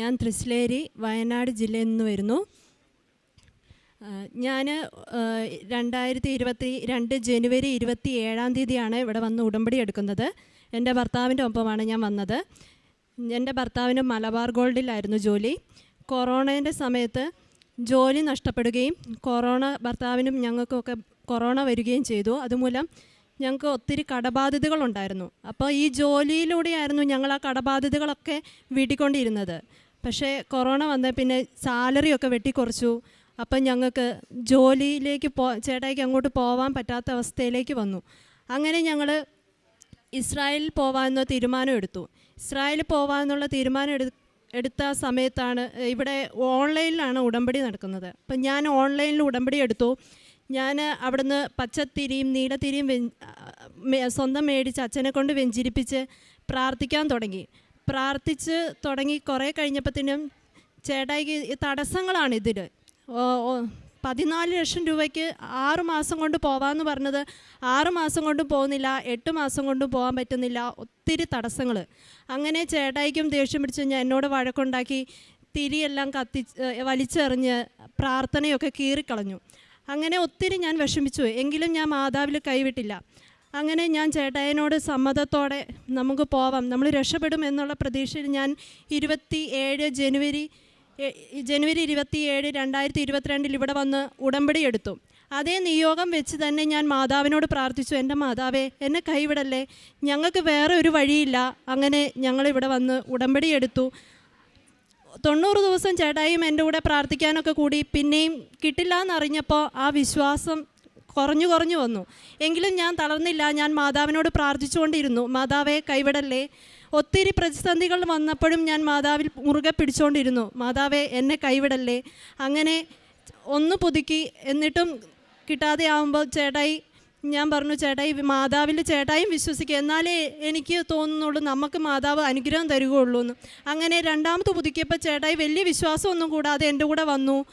ഞാൻ തൃശ്ശേരി വയനാട് ജില്ലയിൽ നിന്ന് വരുന്നു. ഞാൻ രണ്ടായിരത്തി ഇരുപത്തി രണ്ട് ജനുവരി ഇരുപത്തി ഏഴാം തീയതിയാണ് ഇവിടെ വന്ന് ഉടമ്പടി എടുക്കുന്നത്. എന്റെ ഭർത്താവിന്റെ ഒപ്പമാണ് ഞാൻ വന്നത്. എന്റെ ഭർത്താവിന് മലബാർ ഗോൾഡിലായിരുന്നു ജോലി. കൊറോണേന്റെ സമയത്ത് ജോലി നഷ്ടപ്പെടുകയും കൊറോണ ഭർത്താവിനും ഞങ്ങൾക്കൊക്കെ കൊറോണ വരികയും ചെയ്തു. അതുമൂലം ഞങ്ങൾക്ക് ഒത്തിരി കടബാധ്യതകളുണ്ടായിരുന്നു. അപ്പോൾ ഈ ജോലിയിലൂടെയായിരുന്നു ഞങ്ങൾ ആ കടബാധ്യതകളൊക്കെ വീട്ടിക്കൊണ്ടിരുന്നത് പക്ഷേ കൊറോണ വന്ന പിന്നെ സാലറി ഒക്കെ വെട്ടിക്കുറച്ചു. അപ്പം ഞങ്ങൾക്ക് ജോലിയിലേക്ക് പോ ചേട്ടായിക്ക് അങ്ങോട്ട് പോകാൻ പറ്റാത്ത അവസ്ഥയിലേക്ക് വന്നു. അങ്ങനെ ഞങ്ങൾ ഇസ്രായേലിൽ പോകാമെന്ന തീരുമാനം എടുത്തു. ഇസ്രായേലിൽ പോകാമെന്നുള്ള തീരുമാനം എടു എടുത്ത സമയത്താണ് ഇവിടെ ഓൺലൈനിലാണ് ഉടമ്പടി നടക്കുന്നത്. അപ്പം ഞാൻ ഓൺലൈനിൽ ഉടമ്പടി എടുത്തു. ഞാൻ അവിടുന്ന് പച്ചത്തിരിയും നീലത്തിരിയും സ്വന്തം മേടിച്ച് അച്ഛനെ കൊണ്ട് വെഞ്ചിരിപ്പിച്ച് പ്രാർത്ഥിക്കാൻ തുടങ്ങി. പ്രാർത്ഥിച്ച് തുടങ്ങി കുറേ കഴിഞ്ഞപ്പോഴത്തേനും ചേട്ടായിക്ക് തടസ്സങ്ങളാണ് ഇതിൽ. പതിനാല് ലക്ഷം രൂപയ്ക്ക് ആറ് മാസം കൊണ്ട് പോവാമെന്ന് പറഞ്ഞത് ആറ് മാസം കൊണ്ട് പോകുന്നില്ല എട്ട് മാസം കൊണ്ട് പോകാൻ പറ്റുന്നില്ല ഒത്തിരി തടസ്സങ്ങൾ. അങ്ങനെ ചേട്ടായിക്കും ദേഷ്യം പിടിച്ച് ഞാൻ എന്നോട് വഴക്കുണ്ടാക്കി തിരിയെല്ലാം കത്തി വലിച്ചെറിഞ്ഞ് പ്രാർത്ഥനയൊക്കെ കീറിക്കളഞ്ഞു. അങ്ങനെ ഒത്തിരി ഞാൻ വിഷമിച്ചു. എങ്കിലും ഞാൻ മാതാവിൽ കൈവിട്ടില്ല. അങ്ങനെ ഞാൻ ചേട്ടായനോട് സമ്മതത്തോടെ നമുക്ക് പോവാം. നമ്മൾ രക്ഷപ്പെടും എന്നുള്ള പ്രതീക്ഷയിൽ ഞാൻ ഇരുപത്തി ഏഴ് ജനുവരി ജനുവരി ഇരുപത്തി ഏഴ് രണ്ടായിരത്തി ഇരുപത്തിരണ്ടിൽ ഇവിടെ വന്ന് ഉടമ്പടി എടുത്തു. അതേ നിയോഗം വെച്ച് തന്നെ ഞാൻ മാതാവിനോട് പ്രാർത്ഥിച്ചു. എന്റെ മാതാവേ എന്നെ കൈവിടല്ലേ? ഞങ്ങൾക്ക് വേറെ ഒരു വഴിയില്ല. അങ്ങനെ ഞങ്ങളിവിടെ വന്ന് ഉടമ്പടി എടുത്തു. തൊണ്ണൂറ് ദിവസം ചേട്ടായും എന്റെ കൂടെ പ്രാർത്ഥിക്കാനൊക്കെ കൂടി പിന്നെയും കിട്ടില്ല എന്നറിഞ്ഞപ്പോൾ ആ വിശ്വാസം കുറഞ്ഞു കുറഞ്ഞു വന്നു. എങ്കിലും ഞാൻ തളർന്നില്ല. ഞാൻ മാതാവിനോട് പ്രാർത്ഥിച്ചുകൊണ്ടിരുന്നു. മാതാവെ കൈവിടല്ലേ. ഒത്തിരി പ്രതിസന്ധികൾ വന്നപ്പോഴും ഞാൻ മാതാവിൽ മുറുകെ പിടിച്ചുകൊണ്ടിരുന്നു. മാതാവെ എന്നെ കൈവിടല്ലേ. അങ്ങനെ ഒന്ന് പുതുക്കി എന്നിട്ടും കിട്ടാതെ ആവുമ്പോൾ ചേട്ടായി ഞാൻ പറഞ്ഞു ചേട്ടായി മാതാവിൽ ചേട്ടായും വിശ്വസിക്കുക. എന്നാലേ എനിക്ക് തോന്നുന്നുള്ളൂ നമുക്ക് മാതാവ് അനുഗ്രഹം തരികയുള്ളൂ എന്ന് അങ്ങനെ രണ്ടാമത് പുതുക്കിയപ്പോൾ ചേട്ടായി വലിയ വിശ്വാസമൊന്നും കൂടാതെ എന്റെ കൂടെ വന്നു.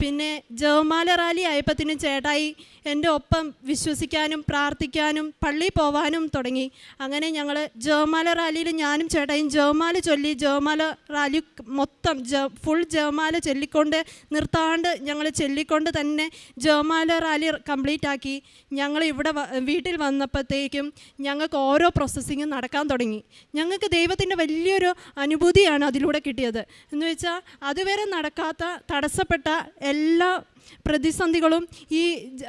പിന്നെ ജവമാല റാലി ആയപ്പത്തിന് ചേട്ടായി എന്റെ ഒപ്പം വിശ്വസിക്കാനും പ്രാർത്ഥിക്കാനും പള്ളി പോവാനും തുടങ്ങി. അങ്ങനെ ഞങ്ങൾ ജവമാല റാലിയിൽ ഞാനും ചേട്ടായും ജവമാല ചൊല്ലി ജവമാല റാലി മൊത്തം ജ ഫുൾ ജവമാല ചൊല്ലിക്കൊണ്ട് നിർത്താണ്ട് ഞങ്ങൾ ചൊല്ലിക്കൊണ്ട് തന്നെ ജവമാല റാലി കംപ്ലീറ്റ് ആക്കി. ഞങ്ങൾ ഇവിടെ വീട്ടിൽ വന്നപ്പോഴത്തേക്കും ഞങ്ങൾക്ക് ഓരോ പ്രോസസ്സിങ്ങും നടക്കാൻ തുടങ്ങി. ഞങ്ങൾക്ക് ദൈവത്തിന്റെ വലിയൊരു അനുഭൂതിയാണ് അതിലൂടെ കിട്ടിയത്. എന്ന് വെച്ചാൽ അതുവരെ നടക്കാത്ത തടസ്സപ്പെട്ട എല്ലാ പ്രതിസന്ധികളും ഈ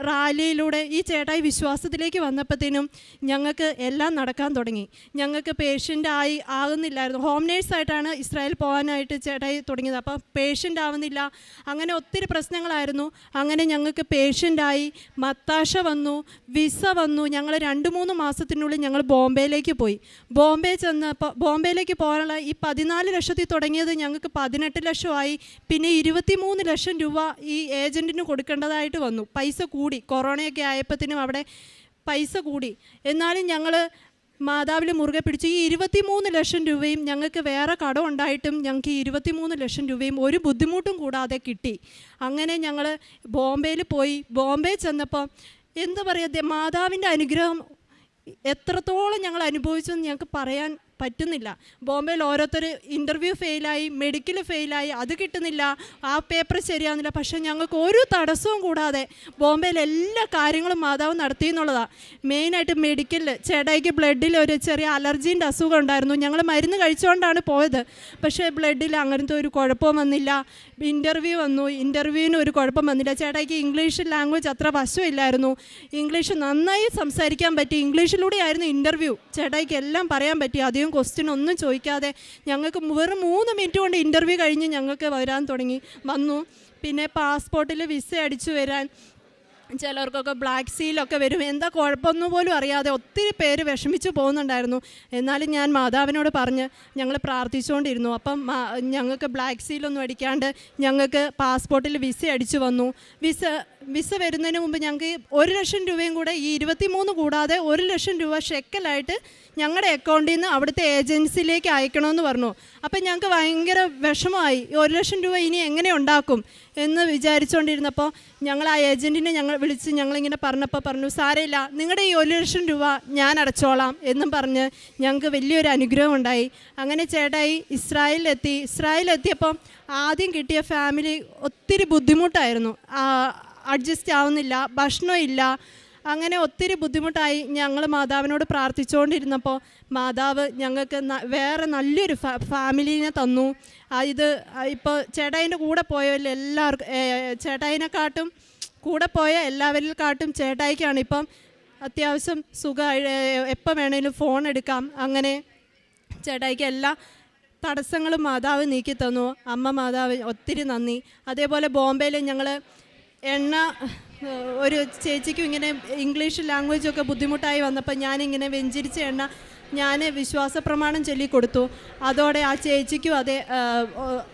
റാലിയിലൂടെ ഈ ചേട്ടായി വിശ്വാസത്തിലേക്ക് വന്നപ്പോഴത്തേനും ഞങ്ങൾക്ക് എല്ലാം നടക്കാൻ തുടങ്ങി. ഞങ്ങൾക്ക് പേഷ്യന്റ് ആയി ആകുന്നില്ലായിരുന്നു ഹോം നേഴ്സായിട്ടാണ് ഇസ്രായേൽ പോകാനായിട്ട് ചേട്ടായി തുടങ്ങിയത്. അപ്പോൾ പേഷ്യന്റ് ആവുന്നില്ല. അങ്ങനെ ഒത്തിരി പ്രശ്നങ്ങളായിരുന്നു. അങ്ങനെ ഞങ്ങൾക്ക് പേഷ്യന്റായി മത്താശ വന്നു വിസ വന്നു. ഞങ്ങൾ രണ്ട് മൂന്ന് മാസത്തിനുള്ളിൽ ഞങ്ങൾ ബോംബെയിലേക്ക് പോയി. ബോംബെ ചെന്ന് ബോംബെയിലേക്ക് പോകാനുള്ള ഈ പതിനാല് ലക്ഷത്തിൽ തുടങ്ങിയത് ഞങ്ങൾക്ക് പതിനെട്ട് ലക്ഷമായി. പിന്നെ ഇരുപത്തിമൂന്ന് ലക്ഷം രൂപ ഈ ഏജന്റിന് കൊടുക്കേണ്ടതായിട്ട് വന്നു. പൈസ കൂടി. കൊറോണയൊക്കെ ആയപ്പോഴത്തേനും അവിടെ പൈസ കൂടി. എന്നാലും ഞങ്ങൾ മാതാവിൽ മുറുകെ പിടിച്ച്. ഈ ഇരുപത്തിമൂന്ന് ലക്ഷം രൂപയും ഞങ്ങൾക്ക് വേറെ കടം ഉണ്ടായിട്ടും ഞങ്ങൾക്ക് ഈ ഇരുപത്തിമൂന്ന് ലക്ഷം രൂപയും ഒരു ബുദ്ധിമുട്ടും കൂടാതെ കിട്ടി. അങ്ങനെ ഞങ്ങൾ ബോംബെയിൽ പോയി. ബോംബെ ചെന്നപ്പോൾ എന്താ പറയുക മാതാവിന്റെ അനുഗ്രഹം എത്രത്തോളം ഞങ്ങൾ അനുഭവിച്ചെന്ന് ഞങ്ങൾക്ക് പറയാൻ പറ്റുന്നില്ല. ബോംബെയിൽ ഓരോരുത്തർ ഇന്റർവ്യൂ ഫെയിലായി മെഡിക്കൽ ഫെയിലായി അത് കിട്ടുന്നില്ല. ആ പേപ്പർ ശരിയാവുന്നില്ല. പക്ഷേ ഞങ്ങൾക്ക് ഒരു തടസ്സവും കൂടാതെ ബോംബെയിൽ എല്ലാ കാര്യങ്ങളും മാതാവ് നടത്തി എന്നുള്ളതാണ് മെയിനായിട്ട് മെഡിക്കലിൽ ചേട്ടായിക്ക് ബ്ലഡിൽ ഒരു ചെറിയ അലർജീന്റെ അസുഖം ഉണ്ടായിരുന്നു. ഞങ്ങൾ മരുന്ന് കഴിച്ചുകൊണ്ടാണ് പോയത്. പക്ഷേ ബ്ലഡിൽ അങ്ങനത്തെ ഒരു കുഴപ്പവും വന്നില്ല. ഇന്റർവ്യൂ വന്നു. ഇന്റർവ്യൂവിന് ഒരു കുഴപ്പം വന്നില്ല. ചേട്ടായിക്ക് ഇംഗ്ലീഷ് ലാംഗ്വേജ് അത്ര വശമില്ലായിരുന്നു. ഇംഗ്ലീഷ് നന്നായി സംസാരിക്കാൻ പറ്റി. ഇംഗ്ലീഷിലൂടെ ആയിരുന്നു ഇന്റർവ്യൂ ചേട്ടായിക്ക് എല്ലാം പറയാൻ പറ്റി. അധികം ക്വസ്റ്റ്യൻ ഒന്നും ചോദിക്കാതെ ഞങ്ങൾക്ക് വെറും മൂന്ന് മിനിറ്റ് കൊണ്ട് ഇന്റർവ്യൂ കഴിഞ്ഞ് ഞങ്ങൾക്ക് വരാൻ തുടങ്ങി. വന്നു. പിന്നെ പാസ്പോർട്ടിൽ വിസ അടിച്ചു വരാൻ ചിലർക്കൊക്കെ ബ്ലാക്ക് സീലൊക്കെ വരും. എന്താ കുഴപ്പമൊന്നും പോലും അറിയാതെ ഒത്തിരി പേര് വിഷമിച്ച് പോകുന്നുണ്ടായിരുന്നു. എന്നാലും ഞാൻ മാതാവിനോട് പറഞ്ഞ് ഞങ്ങൾ പ്രാർത്ഥിച്ചുകൊണ്ടിരുന്നു. അപ്പം ഞങ്ങൾക്ക് ബ്ലാക്ക് സീലൊന്നും അടിക്കാണ്ട് ഞങ്ങൾക്ക് പാസ്പോർട്ടിൽ വിസ അടിച്ചു വന്നു. വിസ വിസ വരുന്നതിന് മുമ്പ് ഞങ്ങൾക്ക് ഒരു ലക്ഷം രൂപയും കൂടെ ഈ ഇരുപത്തിമൂന്ന് കൂടാതെ ഒരു ലക്ഷം രൂപ ഷെക്കലായിട്ട് ഞങ്ങളുടെ അക്കൗണ്ടിൽ നിന്ന് അവിടുത്തെ ഏജൻസിയിലേക്ക് അയക്കണമെന്ന് പറഞ്ഞു. അപ്പം ഞങ്ങൾക്ക് ഭയങ്കര വിഷമമായി. ഒരു ലക്ഷം രൂപ ഇനി എങ്ങനെ ഉണ്ടാക്കും എന്ന് വിചാരിച്ചുകൊണ്ടിരുന്നപ്പോൾ ഞങ്ങൾ ആ ഏജന്റിനെ ഞങ്ങൾ വിളിച്ച് ഞങ്ങളിങ്ങനെ പറഞ്ഞപ്പോൾ പറഞ്ഞു സാരമില്ല നിങ്ങളുടെ ഈ ഒരു ലക്ഷം രൂപ ഞാൻ അടച്ചോളാം എന്നും പറഞ്ഞ് ഞങ്ങൾക്ക് വലിയൊരു അനുഗ്രഹം ഉണ്ടായി. അങ്ങനെ ചേട്ടായി ഇസ്രായേലിലെത്തി. ഇസ്രായേലിലെത്തിയപ്പം ആദ്യം കിട്ടിയ ഫാമിലി ഒത്തിരി ബുദ്ധിമുട്ടായിരുന്നു. അഡ്ജസ്റ്റ് ആവുന്നില്ല ഭക്ഷണം ഇല്ല. അങ്ങനെ ഒത്തിരി ബുദ്ധിമുട്ടായി ഞങ്ങൾ മാതാവിനോട് പ്രാർത്ഥിച്ചുകൊണ്ടിരുന്നപ്പോൾ മാതാവ് ഞങ്ങൾക്ക് വേറെ നല്ലൊരു ഫാമിലീനെ തന്നു. ഇത് ഇപ്പോൾ ചേട്ടായിന്റെ കൂടെ പോയവരിൽ എല്ലാവർക്കും ചേട്ടായിനെക്കാട്ടും കൂടെ പോയ എല്ലാവരിൽ കാട്ടും ചേട്ടായിക്കാണ്. ഇപ്പം അത്യാവശ്യം സുഖമായി എപ്പോൾ വേണേലും ഫോൺ എടുക്കാം. അങ്ങനെ ചേട്ടായിക്ക് എല്ലാ തടസ്സങ്ങളും മാതാവ് നീക്കി തന്നു. അമ്മ മാതാവ് ഒത്തിരി നന്ദി. അതേപോലെ ബോംബെയിൽ ഞങ്ങൾ എണ്ണ ഒരു ചേച്ചിക്കും ഇങ്ങനെ ഇംഗ്ലീഷ് ലാംഗ്വേജൊക്കെ ബുദ്ധിമുട്ടായി വന്നപ്പോൾ ഞാനിങ്ങനെ വെഞ്ചരിച്ച എണ്ണ ഞാൻ വിശ്വാസ പ്രമാണം ചൊല്ലിക്കൊടുത്തു അതോടെ ആ ചേച്ചിക്കും അതേ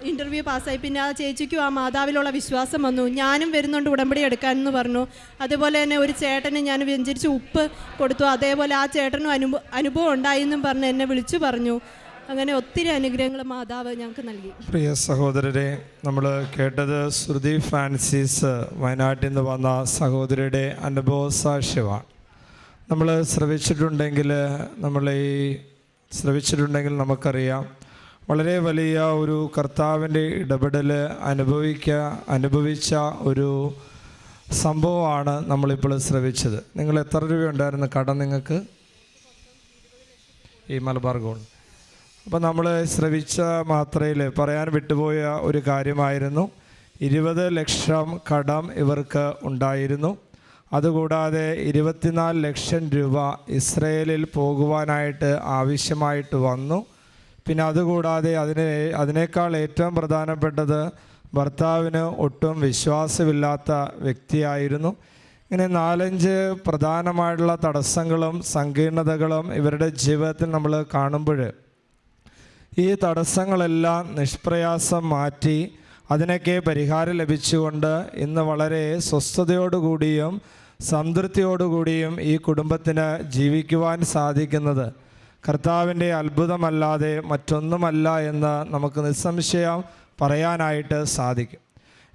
ഇന്റർവ്യൂ പാസ്സായി. പിന്നെ ആ ചേച്ചിക്കും ആ മാതാവിലുള്ള വിശ്വാസം വന്നു. ഞാനും വരുന്നുണ്ട് ഉടമ്പടി എടുക്കാനെന്ന് പറഞ്ഞു. അതുപോലെ തന്നെ ഒരു ചേട്ടന് ഞാൻ വെഞ്ചരിച്ച് ഉപ്പ് കൊടുത്തു. അതേപോലെ ആ ചേട്ടനും അനുഭവം ഉണ്ടായി എന്നും പറഞ്ഞ് എന്നെ വിളിച്ചു പറഞ്ഞു. അങ്ങനെ ഒത്തിരി അനുഗ്രഹങ്ങൾ മാതാവ് ഞങ്ങൾക്ക് നൽകി. പ്രിയ സഹോദരരെ നമ്മൾ കേട്ടത് ശ്രുതി ഫ്രാൻസിസ് വയനാട്ടിൽ നിന്ന് വന്ന സഹോദരിയുടെ അനുഭവ സാക്ഷ്യമാണ് നമ്മൾ ശ്രവിച്ചിട്ടുണ്ടെങ്കിൽ നമ്മൾ ഈ ശ്രവിച്ചിട്ടുണ്ടെങ്കിൽ നമുക്കറിയാം വളരെ വലിയ ഒരു കർത്താവിന്റെ ഇടപെടൽ അനുഭവിക്കുക അനുഭവിച്ച ഒരു സംഭവമാണ് നമ്മളിപ്പോൾ ശ്രവിച്ചത്. നിങ്ങൾ എത്ര രൂപയുണ്ടായിരുന്നു കടം നിങ്ങൾക്ക്? ഈ മലബാർ ഗോൾഡ്. അപ്പോൾ നമ്മൾ ശ്രവിച്ച മാത്രയിൽ പറയാൻ വിട്ടുപോയ ഒരു കാര്യമായിരുന്നു. ഇരുപത് ലക്ഷം കടം ഇവർക്ക് ഉണ്ടായിരുന്നു. അതുകൂടാതെ ഇരുപത്തിനാല് ലക്ഷം രൂപ ഇസ്രയേലിൽ പോകുവാനായിട്ട് ആവശ്യമായിട്ട് വന്നു. പിന്നെ അതുകൂടാതെ അതിന് അതിനേക്കാൾ ഏറ്റവും പ്രധാനപ്പെട്ടത് ഭർത്താവിന് ഒട്ടും വിശ്വാസമില്ലാത്ത വ്യക്തിയായിരുന്നു. ഇങ്ങനെ നാലഞ്ച് പ്രധാനമായിട്ടുള്ള തടസ്സങ്ങളും സങ്കീർണതകളും ഇവരുടെ ജീവിതത്തിൽ നമ്മൾ കാണുമ്പോൾ ഈ തടസ്സങ്ങളെല്ലാം നിഷ്പ്രയാസം മാറ്റി അതിനൊക്കെ പരിഹാരം ലഭിച്ചുകൊണ്ട് ഇന്ന് വളരെ സ്വസ്ഥതയോടുകൂടിയും സംതൃപ്തിയോടുകൂടിയും ഈ കുടുംബത്തിന് ജീവിക്കുവാൻ സാധിക്കുന്നത്. കർത്താവിന്റെ അത്ഭുതമല്ലാതെ മറ്റൊന്നുമല്ല എന്ന് നമുക്ക് നിസ്സംശയം പറയാനായിട്ട് സാധിക്കും.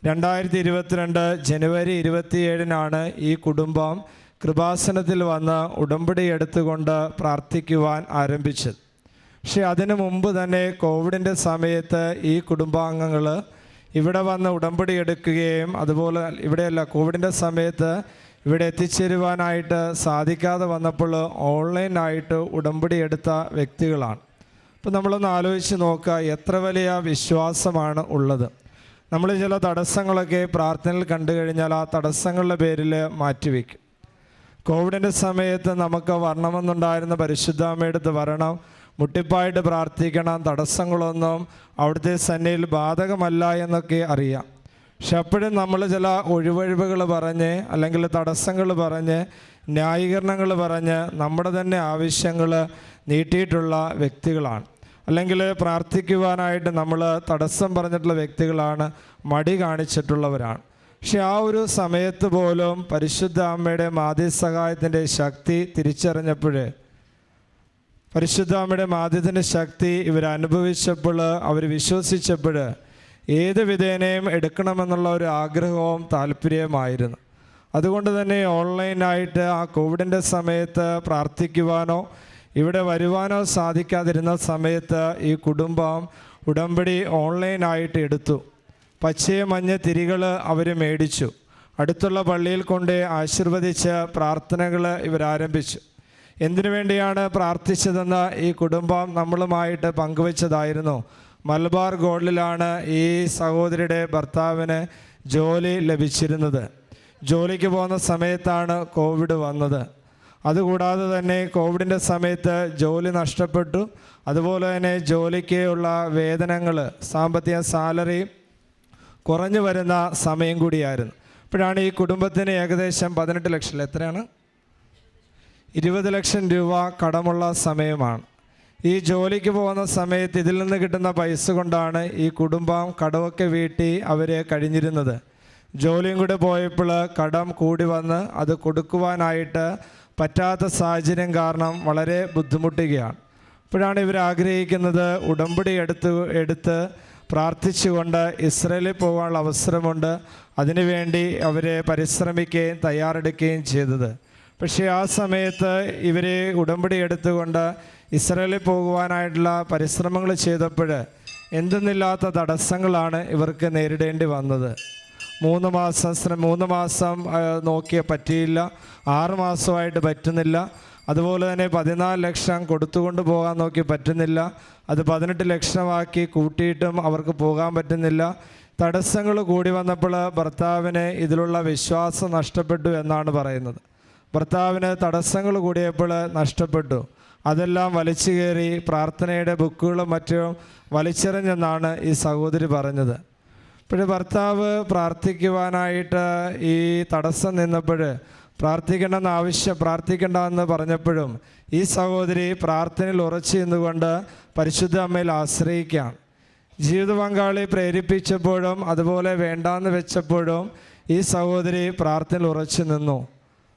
രണ്ടായിരത്തി ഇരുപത്തിരണ്ട് ജനുവരി ഇരുപത്തിയേഴിനാണ് ഈ കുടുംബം കൃപാസനത്തിൽ വന്ന് ഉടമ്പടി എടുത്തുകൊണ്ട് പ്രാർത്ഥിക്കുവാൻ ആരംഭിച്ചത്. പക്ഷേ അതിനു മുമ്പ് തന്നെ കോവിഡിന്റെ സമയത്ത് ഈ കുടുംബാംഗങ്ങൾ ഇവിടെ വന്ന് ഉടമ്പടി എടുക്കുകയും അതുപോലെ ഇവിടെയല്ല കോവിഡിന്റെ സമയത്ത് ഇവിടെ എത്തിച്ചേരുവാനായിട്ട് സാധിക്കാതെ വന്നപ്പോൾ ഓൺലൈനായിട്ട് ഉടമ്പടി എടുത്ത വ്യക്തികളാണ്. അപ്പോൾ നമ്മളൊന്ന് ആലോചിച്ച് നോക്കുക എത്ര വലിയ വിശ്വാസമാണ് ഉള്ളത്. നമ്മൾ ചില തടസ്സങ്ങളൊക്കെ പ്രാർത്ഥനയിൽ കണ്ടു കഴിഞ്ഞാൽ ആ തടസ്സങ്ങളുടെ പേരിൽ മാറ്റിവെക്കും. കോവിഡിന്റെ സമയത്ത് നമുക്ക് വരണമെന്നുണ്ടായിരുന്ന പരിശുദ്ധാമ്മയെടുത്ത് വരണം മുട്ടിപ്പായിട്ട് പ്രാർത്ഥിക്കണം തടസ്സങ്ങളൊന്നും അവിടുത്തെ സന്നിയിൽ ബാധകമല്ല എന്നൊക്കെ അറിയാം. പക്ഷെ അപ്പോഴും നമ്മൾ ചില ഒഴിവഴിവുകൾ പറഞ്ഞ് അല്ലെങ്കിൽ തടസ്സങ്ങൾ പറഞ്ഞ് ന്യായീകരണങ്ങൾ പറഞ്ഞ് നമ്മുടെ തന്നെ ആവശ്യങ്ങൾ നീട്ടിയിട്ടുള്ള വ്യക്തികളാണ്. അല്ലെങ്കിൽ പ്രാർത്ഥിക്കുവാനായിട്ട് നമ്മൾ തടസ്സം പറഞ്ഞിട്ടുള്ള വ്യക്തികളാണ് മടി കാണിച്ചിട്ടുള്ളവരാണ്. പക്ഷെ ആ ഒരു സമയത്ത് പോലും പരിശുദ്ധ അമ്മയുടെ മാധ്യസഹായത്തിന്റെ ശക്തി തിരിച്ചറിഞ്ഞപ്പോൾ പരിശുദ്ധ അമ്മയുടെ മാധ്യത്തിന്റെ ശക്തി ഇവർ അനുഭവിച്ചപ്പോൾ അവർ വിശ്വസിച്ചപ്പോൾ ഏത് വിധേനയും എടുക്കണമെന്നുള്ള ഒരു ആഗ്രഹവും താല്പര്യവുമായിരുന്നു. അതുകൊണ്ട് തന്നെ ഓൺലൈനായിട്ട് ആ കോവിഡിന്റെ സമയത്ത് പ്രാർത്ഥിക്കുവാനോ ഇവിടെ വരുവാനോ സാധിക്കാതിരുന്ന സമയത്ത് ഈ കുടുംബം ഉടമ്പടി ഓൺലൈനായിട്ട് എടുത്തു. പച്ചയും മഞ്ഞ തിരികൾ അവർ മേടിച്ചു. അടുത്തുള്ള പള്ളിയിൽ കൊണ്ട് ആശീർവദിച്ച് പ്രാർത്ഥനകൾ ഇവരാരംഭിച്ചു എന്തിനു വേണ്ടിയാണ് പ്രാർത്ഥിച്ചതെന്ന് ഈ കുടുംബം നമ്മളുമായിട്ട് പങ്കുവച്ചതായിരുന്നു. മലബാർ ഗോൾഡിലാണ് ഈ സഹോദരിയുടെ ഭർത്താവിന് ജോലി ലഭിച്ചിരുന്നത്. ജോലിക്ക് പോകുന്ന സമയത്താണ് കോവിഡ് വന്നത്. അതുകൂടാതെ തന്നെ കോവിഡിന്റെ സമയത്ത് ജോലി നഷ്ടപ്പെട്ടു. അതുപോലെ തന്നെ ജോലിക്ക് ഉള്ള വേതനങ്ങൾ സാമ്പത്തിക സാലറി കുറഞ്ഞു വരുന്ന സമയം കൂടിയായിരുന്നു. അപ്പോഴാണ് ഈ കുടുംബത്തിന് ഏകദേശം പതിനെട്ട് ലക്ഷം എത്രയാണ്? ഇരുപത് ലക്ഷം രൂപ കടമുള്ള സമയമാണ്. ഈ ജോലിക്ക് പോകുന്ന സമയത്ത് ഇതിൽ നിന്ന് കിട്ടുന്ന പൈസ കൊണ്ടാണ് ഈ കുടുംബം കടമൊക്കെ വീട്ടി അവരെ കഴിഞ്ഞിരുന്നത്. ജോലിയും കൂടെ പോയപ്പോൾ കടം കൂടി വന്ന് അത് കൊടുക്കുവാനായിട്ട് പറ്റാത്ത സാഹചര്യം കാരണം വളരെ ബുദ്ധിമുട്ടുകയാണ്. അപ്പോഴാണ് ഇവർ ആഗ്രഹിക്കുന്നത് ഉടമ്പടി എടുത്ത് എടുത്ത് പ്രാർത്ഥിച്ചുകൊണ്ട് ഇസ്രയേലിൽ പോകാനുള്ള അവസരമുണ്ട്. അതിനുവേണ്ടി അവരെ പരിശ്രമിക്കുകയും തയ്യാറെടുക്കുകയും ചെയ്തത്. പക്ഷേ ആ സമയത്ത് ഇവരെ ഉടമ്പടി എടുത്തുകൊണ്ട് ഇസ്രയേലിൽ പോകുവാനായിട്ടുള്ള പരിശ്രമങ്ങൾ ചെയ്തപ്പോൾ എന്തെന്നില്ലാത്ത തടസ്സങ്ങളാണ് ഇവർക്ക് നേരിടേണ്ടി വന്നത്. മൂന്ന് മാസം മൂന്ന് മാസം നോക്കിയ പറ്റിയില്ല. ആറ് മാസമായിട്ട് പറ്റുന്നില്ല. അതുപോലെ തന്നെ പതിനാല് ലക്ഷം കൊടുത്തുകൊണ്ട് പോകാൻ നോക്കി പറ്റുന്നില്ല. അത് പതിനെട്ട് ലക്ഷമാക്കി കൂട്ടിയിട്ടും അവർക്ക് പോകാൻ പറ്റുന്നില്ല. തടസ്സങ്ങൾ കൂടി വന്നപ്പോൾ ഭർത്താവിന് ഇതിലുള്ള വിശ്വാസം നഷ്ടപ്പെട്ടു എന്നാണ് പറയുന്നത്. ഭർത്താവിന് തടസ്സങ്ങൾ കൂടിയപ്പോൾ നഷ്ടപ്പെട്ടു. അതെല്ലാം വലിച്ചു കയറി പ്രാർത്ഥനയുടെ ബുക്കുകളും മറ്റും വലിച്ചെറിഞ്ഞെന്നാണ് ഈ സഹോദരി പറഞ്ഞത്. ഇപ്പോൾ ഭർത്താവ് പ്രാർത്ഥിക്കുവാനായിട്ട് ഈ തടസ്സം നിന്നപ്പോൾ പ്രാർത്ഥിക്കേണ്ടെന്ന് ആവശ്യം പ്രാർത്ഥിക്കേണ്ടെന്ന് പറഞ്ഞപ്പോഴും ഈ സഹോദരി പ്രാർത്ഥനയിൽ ഉറച്ചു നിന്നുകൊണ്ട് പരിശുദ്ധ അമ്മയിൽ ആശ്രയിക്കുകയാണ് ജീവിത പങ്കാളി പ്രേരിപ്പിച്ചപ്പോഴും അതുപോലെ വേണ്ടാന്ന് വെച്ചപ്പോഴും ഈ സഹോദരി പ്രാർത്ഥനയിൽ ഉറച്ചു നിന്നു.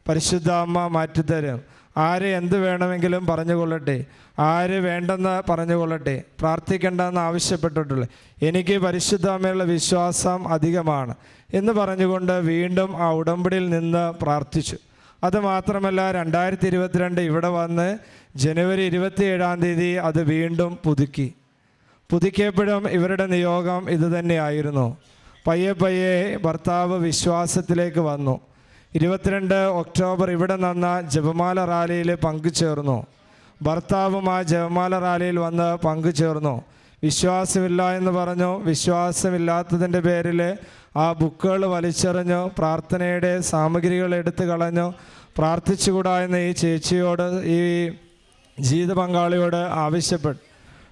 പരിശുദ്ധ അമ്മ മാറ്റിത്തരും. ആര് എന്ത് വേണമെങ്കിലും പറഞ്ഞുകൊള്ളട്ടെ. ആര് വേണ്ടെന്ന് പറഞ്ഞുകൊള്ളട്ടെ. പ്രാർത്ഥിക്കേണ്ടെന്ന് ആവശ്യപ്പെട്ടിട്ടുള്ളൂ. എനിക്ക് പരിശുദ്ധ അമ്മയുള്ള വിശ്വാസം അധികമാണ് എന്ന് പറഞ്ഞുകൊണ്ട് വീണ്ടും ആ ഉടമ്പടിയിൽ നിന്ന് പ്രാർത്ഥിച്ചു. അതുമാത്രമല്ല രണ്ടായിരത്തി ഇരുപത്തിരണ്ട് ഇവിടെ വന്ന് ജനുവരി ഇരുപത്തി ഏഴാം തീയതി അത് വീണ്ടും പുതുക്കി. പുതുക്കിയപ്പോഴും ഇവരുടെ നിയോഗം ഇതുതന്നെയായിരുന്നു. പയ്യെ പയ്യെ ഭർത്താവ് വിശ്വാസത്തിലേക്ക് വന്നു. ഇരുപത്തിരണ്ട് ഒക്ടോബർ ഇവിടെ നിന്ന ജപമാല റാലിയിൽ പങ്കുചേർന്നു. ഭർത്താവും ആ ജപമാല റാലിയിൽ വന്ന് പങ്കുചേർന്നു. വിശ്വാസമില്ല എന്ന് പറഞ്ഞു. വിശ്വാസമില്ലാത്തതിന്റെ പേരിൽ ആ ബുക്കുകൾ വലിച്ചെറിഞ്ഞു. പ്രാർത്ഥനയുടെ സാമഗ്രികൾ എടുത്തു കളഞ്ഞു. പ്രാർത്ഥിച്ചുകൂടാ എന്ന് ഈ ചേച്ചിയോട് ഈ ജീവിത പങ്കാളിയോട് ആവശ്യപ്പെട്ടു.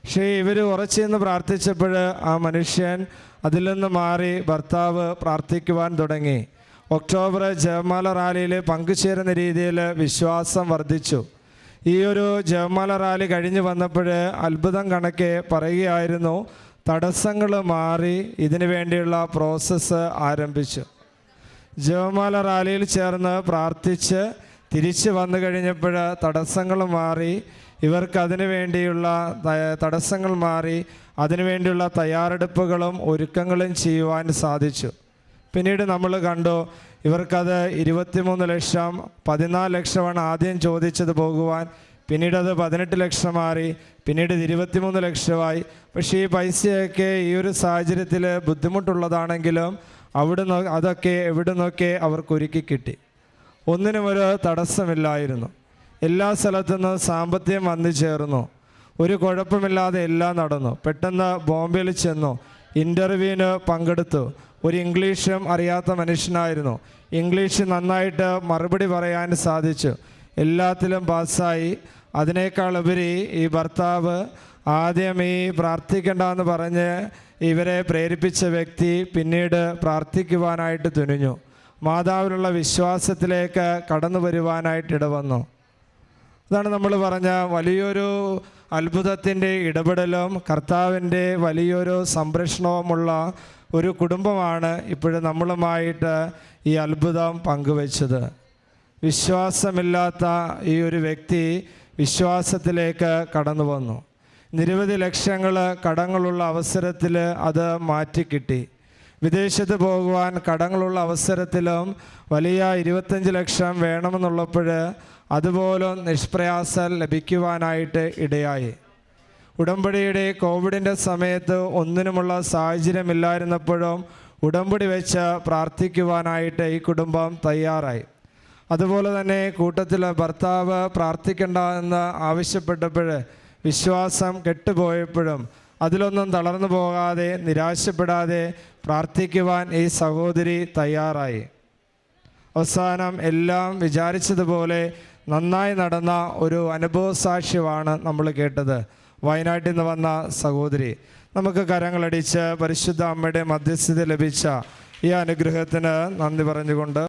പക്ഷേ ഇവർ ഉറച്ചെന്ന് പ്രാർത്ഥിച്ചപ്പോൾ ആ മനുഷ്യൻ അതിൽ നിന്ന് മാറി ഭർത്താവ് പ്രാർത്ഥിക്കുവാൻ തുടങ്ങി. ഒക്ടോബർ ജപമാല റാലിയിൽ പങ്കുചേരുന്ന രീതിയിൽ വിശ്വാസം വർദ്ധിച്ചു. ഈ ഒരു ജപമാല റാലി കഴിഞ്ഞ് വന്നപ്പോൾ അത്ഭുതം കണക്കെ പറയുകയായിരുന്നു. തടസ്സങ്ങൾ മാറി ഇതിനു വേണ്ടിയുള്ള പ്രോസസ്സ് ആരംഭിച്ചു. ജപമാല റാലിയിൽ ചേർന്ന് പ്രാർത്ഥിച്ച് തിരിച്ചു വന്നു കഴിഞ്ഞപ്പോൾ തടസ്സങ്ങൾ മാറി ഇവർക്ക് അതിനു വേണ്ടിയുള്ള തടസ്സങ്ങൾ മാറി അതിനു വേണ്ടിയുള്ള തയ്യാറെടുപ്പുകളും ഒരുക്കങ്ങളും ചെയ്യുവാൻ സാധിച്ചു. പിന്നീട് നമ്മൾ കണ്ടു ഇവർക്കത് ഇരുപത്തിമൂന്ന് ലക്ഷം പതിനാല് ലക്ഷമാണ് ആദ്യം ചോദിച്ചത് പോകുവാൻ. പിന്നീട് അത് പതിനെട്ട് ലക്ഷം മാറി പിന്നീട് ഇരുപത്തിമൂന്ന് ലക്ഷമായി. പക്ഷേ ഈ പൈസയൊക്കെ ഈ ഒരു സാഹചര്യത്തിൽ ബുദ്ധിമുട്ടുള്ളതാണെങ്കിലും അവിടുന്ന് അതൊക്കെ എവിടെ നിന്നൊക്കെ അവർക്ക് ഒരുക്കി കിട്ടി. ഒന്നിനും ഒരു തടസ്സമില്ലായിരുന്നു. എല്ലാ സ്ഥലത്തു നിന്നും സാമ്പത്തികം വന്നു ചേർന്നു. ഒരു കുഴപ്പമില്ലാതെ എല്ലാം നടന്നു. പെട്ടെന്ന് ബോംബെയിൽ ചെന്നു. ഇന്റർവ്യൂവിന് പങ്കെടുത്തു. ഒരു ഇംഗ്ലീഷും അറിയാത്ത മനുഷ്യനായിരുന്നു. ഇംഗ്ലീഷ് നന്നായിട്ട് മറുപടി പറയാൻ സാധിച്ചു. എല്ലാത്തിലും പാസ്സായി. അതിനേക്കാൾ ഉപരി ഈ ഭർത്താവ് ആദ്യം ഈ പ്രാർത്ഥിക്കണ്ടെന്ന് പറഞ്ഞ് ഇവരെ പ്രേരിപ്പിച്ച വ്യക്തി പിന്നീട് പ്രാർത്ഥിക്കുവാനായിട്ട് തുനിഞ്ഞു. മാതാവിലുള്ള വിശ്വാസത്തിലേക്ക് കടന്നു വരുവാനായിട്ട് ഇടവന്നു. അതാണ് നമ്മൾ പറഞ്ഞ വലിയൊരു അത്ഭുതത്തിന്റെ ഇടപെടലും കർത്താവിന്റെ വലിയൊരു സംരക്ഷണവുമുള്ള ഒരു കുടുംബമാണ് ഇപ്പോഴും നമ്മളുമായിട്ട് ഈ അത്ഭുതം പങ്കുവച്ചത്. വിശ്വാസമില്ലാത്ത ഈ ഒരു വ്യക്തി വിശ്വാസത്തിലേക്ക് കടന്നു വന്നു. നിരവധി ലക്ഷങ്ങൾ കടങ്ങളുള്ള അവസരത്തിൽ അത് മാറ്റിക്കിട്ടി. വിദേശത്ത് പോകുവാൻ കടങ്ങളുള്ള അവസരത്തിലും വലിയ ഇരുപത്തഞ്ച് ലക്ഷം വേണമെന്നുള്ളപ്പോൾ അതുപോലും നിഷ്പ്രയാസം ലഭിക്കുവാനായിട്ട് ഇടയായി. ഉടമ്പടിയുടെ കോവിഡിന്റെ സമയത്ത് ഒന്നിനുമുള്ള സാഹചര്യമില്ലായിരുന്നപ്പോഴും ഉടമ്പടി വെച്ച് പ്രാർത്ഥിക്കുവാനായിട്ട് ഈ കുടുംബം തയ്യാറായി. അതുപോലെ തന്നെ കൂട്ടത്തിൽ ഭർത്താവ് പ്രാർത്ഥിക്കണ്ട എന്ന് ആവശ്യപ്പെട്ടപ്പോൾ വിശ്വാസം കെട്ടുപോയപ്പോഴും അതിലൊന്നും തളർന്നു പോകാതെ നിരാശപ്പെടാതെ പ്രാർത്ഥിക്കുവാൻ ഈ സഹോദരി തയ്യാറായി. അവസാനം എല്ലാം വിചാരിച്ചതുപോലെ നന്നായി നടന്ന ഒരു അനുഭവ സാക്ഷ്യമാണ് നമ്മൾ കേട്ടത്. വയനാട്ടിൽ നിന്ന് വന്ന സഹോദരി നമുക്ക് കരങ്ങളടിച്ച് പരിശുദ്ധ അമ്മയുടെ മധ്യസ്ഥത ലഭിച്ച ഈ അനുഗ്രഹത്തിന് നന്ദി പറഞ്ഞുകൊണ്ട്